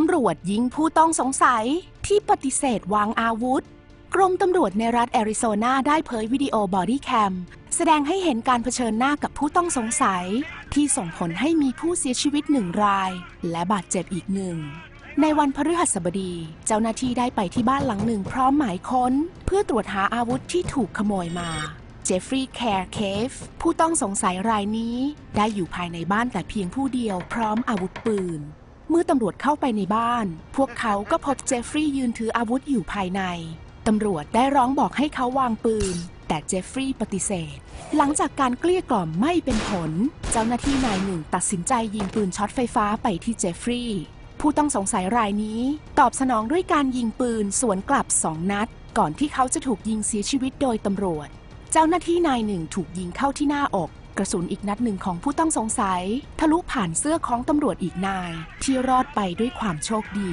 ตำรวจยิงผู้ต้องสงสัยที่ปฏิเสธวางอาวุธ กรมตำรวจในรัฐแอริโซนาได้เผยวิดีโอบอดี้แคมแสดงให้เห็นการเผชิญหน้ากับผู้ต้องสงสัย ที่ส่งผลให้มีผู้เสียชีวิตหนึ่งราย และบาดเจ็บอีกหนึ่ง ในวันพฤหัสบดี เจ้าหน้าที่ได้ไปที่บ้านหลังหนึ่งพร้อมหมายค้น เพื่อตรวจหาอาวุธที่ถูกขโมยมาเจฟฟรีย์แคร์เคฟผู้ต้องสงสัยรายนี้ ได้อยู่ภายในบ้านแต่เพียงผู้เดียวพร้อมอาวุธปืน เมื่อตำรวจเข้าไปในบ้าน พวกเขาก็พบเจฟฟรีย์ยืนถืออาวุธอยู่ภายใน ตำรวจได้ร้องบอกให้เขาวางปืน แต่เจฟฟรีย์ปฏิเสธ หลังจากการเกลี้ยกล่อมไม่เป็นผล เจ้าหน้าที่นายหนึ่งตัดสินใจยิงปืนช็อตไฟฟ้าไปที่เจฟฟรีย์ผู้ต้องสงสัยรายนี้ ตอบสนองด้วยการยิงปืนสวนกลับสองนัด ก่อนที่เขาจะถูกยิงเสียชีวิตโดยตำรวจ เจ้าหน้าที่นายหนึ่งถูกยิงเข้าที่หน้าอก กระสุนอีกนัดหนึ่งของผู้ต้องสงสัย ทะลุผ่านเสื้อของตำรวจอีกนาย ที่รอดไปด้วยความโชคดี